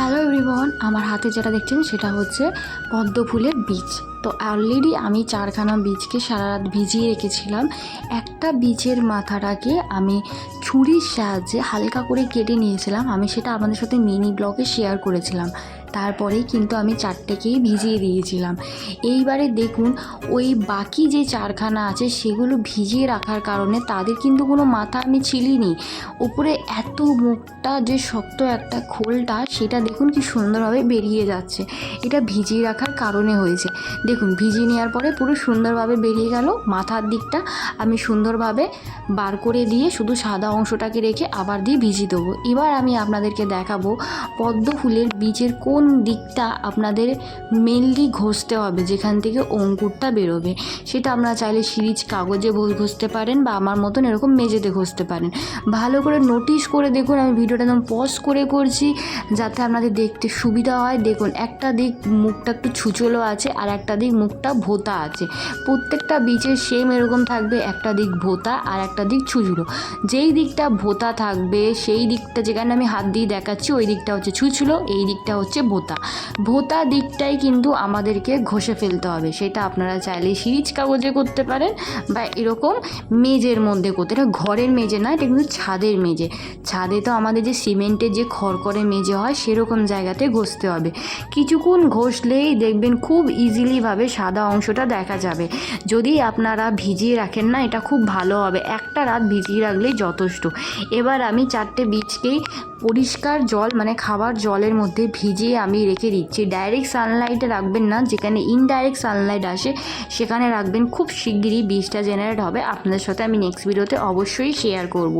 Hello everyone আমার হাতে যেটা দেখছেন সেটা হচ্ছে পদ্ম ফুলের বীজ। তো অলরেডি আমি চারখানা বীজকে সারা রাত ভিজিয়ে রেখেছিলাম। একটা বীজের মাথাটাকে আমি ছুরির সাহায্যে হালকা করে কেটে নিয়েছিলাম। আমি সেটা আপনাদের সাথে মিনি ব্লগে শেয়ার করেছিলাম। তারপরেই কিন্তু আমি চারটেকেই ভিজিয়ে দিয়েছিলাম। এইবারে দেখুন, ওই বাকি যে চারখানা আছে সেগুলো ভিজিয়ে রাখার কারণে তাদের কিন্তু কোনো মাথা আমি ছিলিনি। উপরে এত মুখটা যে শক্ত একটা খোলটা, সেটা দেখুন কি সুন্দরভাবে বেরিয়ে যাচ্ছে। এটা ভিজিয়ে রাখার কারণে হয়েছে। দেখুন, ভিজিয়ে নেওয়ার পরে পুরো সুন্দরভাবে বেরিয়ে গেল। মাথার দিকটা আমি সুন্দরভাবে বার করে দিয়ে শুধু সাদা অংশটাকে রেখে আবার দিয়ে ভিজিয়ে দেবো। এবার আমি আপনাদেরকে দেখাবো পদ্ম ফুলের বীজের কোন দিকটা আপনাদের মেনলি ঘষতে হবে? যেখান থেকে অঙ্কুরটা বেরোবে। সেটা আপনারা চাইলে সিরিজ কাগজে ঘষতে পারেন বা আমার মতন এরকম মেঝেতে ঘষতে পারেন। ভালো করে নোটিশ করে দেখুন, আমি ভিডিওটা একদম পজ করে করছি, যাতে আপনাদের দেখতে সুবিধা হয়। দেখুন, একটা দিক মুখটা একটু ছুচলো আছে, আর একটা দিক মুখটা ভোতা আছে। প্রত্যেকটা বীজের সেম এরকম থাকবে, একটা দিক ভোতা আর একটা দিক ছুচলো। যেই দিকটা ভোতা থাকবে, সেই দিকটা যেখানে আমি হাত দিয়ে দেখাচ্ছি, ওই দিকটা হচ্ছে ছুচলো, এই দিকটা হচ্ছে ভোতা। ভোতা দিকটাই কিন্তু আমাদেরকে ঘষে ফেলতে হবে। সেটা আপনারা চাইলে সিরিজ কাগজে করতে পারেন বা এরকম মেজের মধ্যে করতে। এটা ঘরের মেজে না এটা কিন্তু ছাদের মেজে। ছাদে তো আমাদের যে সিমেন্টের যে খড়কড়ে মেজে হয়, সেরকম জায়গাতে ঘষতে হবে। কিছুক্ষণ ঘষলেই দেখবেন খুব ইজিলিভাবে সাদা অংশটা দেখা যাবে। যদি আপনারা ভিজিয়ে রাখেন না, এটা খুব ভালো হবে। একটা রাত ভিজিয়ে রাখলেই যথেষ্ট। এবার আমি চারটে বীজকেই পরিষ্কার জল মানে খাবার জলের মধ্যে ভিজিয়ে আমি রেখে দিচ্ছি। ডাইরেক্ট সানলাইটে রাখবেন না, যেখানে ইনডাইরেক্ট সানলাইট আসে, সেখানে রাখবেন। খুব শিগগিরই বীজটা জেনারেট হবে। আপনাদের সাথে আমি নেক্সট ভিডিওতে অবশ্যই শেয়ার করব।